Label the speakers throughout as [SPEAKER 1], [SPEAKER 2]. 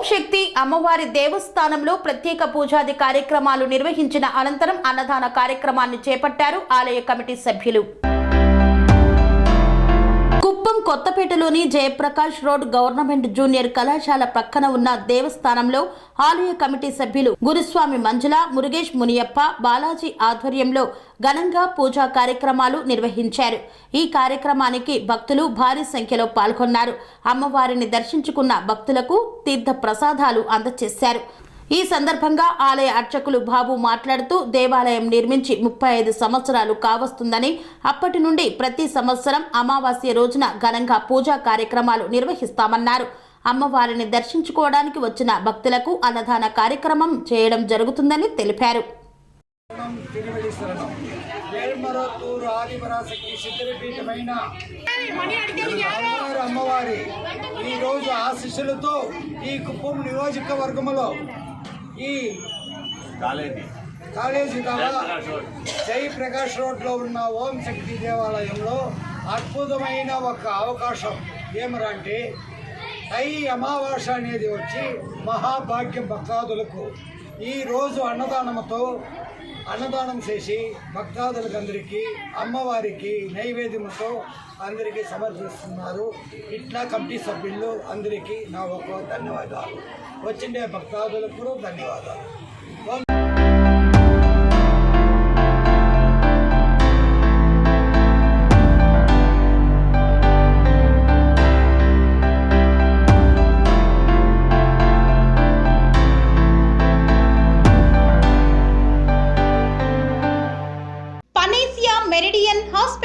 [SPEAKER 1] ఓం శక్తి అమ్మవారి దేవస్థానంలో ప్రత్యేక పూజాది కార్యక్రమాలు నిర్వహించిన అనంతరం అన్నదాన కార్యక్రమాన్ని చేపట్టారు ఆలయ కమిటీ సభ్యులు. కుప్పం కొత్తపేటలోని జయప్రకాష్ రోడ్ గవర్నమెంట్ జూనియర్ కళాశాల ప్రక్కన ఉన్న దేవస్థానంలో ఆలయ కమిటీ సభ్యులు గురుస్వామి మంజుల మురుగేష్ మునియప్ప బాలాజీ ఆధ్వర్యంలో ఘనంగా పూజా కార్యక్రమాలు నిర్వహించారు. ఈ కార్యక్రమానికి భక్తులు భారీ సంఖ్యలో పాల్గొన్నారు. అమ్మవారిని దర్శించుకున్న భక్తులకు తీర్థ ప్రసాదాలు అందజేశారు ఈ సందర్భంగా ఆలయ అర్చకులు బాబు మాట్లాడుతూ దేవాలయం నిర్మించి ముప్పై ఐదు సంవత్సరాలు కావస్తుందని అప్పటి నుండి ప్రతి సంవత్సరం అమావాస్య రోజున ఘనంగా పూజా కార్యక్రమాలు నిర్వహిస్తామన్నారు. అమ్మవారిని దర్శించుకోవడానికి వచ్చిన భక్తులకు అన్నదాన కార్యక్రమం చేయడం జరుగుతుందని తెలిపారు.
[SPEAKER 2] అమ్మవారి ఈ రోజు ఆశీస్సులతో ఈ కుప్పం నియోజకవర్గములో ఈ
[SPEAKER 3] కాలేజీ.
[SPEAKER 2] జై ప్రకాష్ రోడ్లో ఉన్న ఓం శక్తి దేవాలయంలో అద్భుతమైన ఒక అవకాశం. ఏమరంటే ఐ అమావాస అనేది వచ్చి మహాభాగ్యం భక్తాదులకు. ఈరోజు అన్నదానముతో అన్నదానం చేసి భక్తాదులకు అందరికీ అమ్మవారికి నైవేద్యముతో అందరికీ సమర్పిస్తున్నారు. ఇట్లా కమిటీ సభ్యులు అందరికీ నా ఒక ధన్యవాదాలు. వచ్చిండే భక్తాదులకు కూడా ధన్యవాదాలు.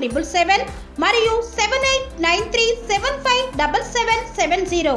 [SPEAKER 4] triple seven మరియు seven eight nine three seven five double seven seven zero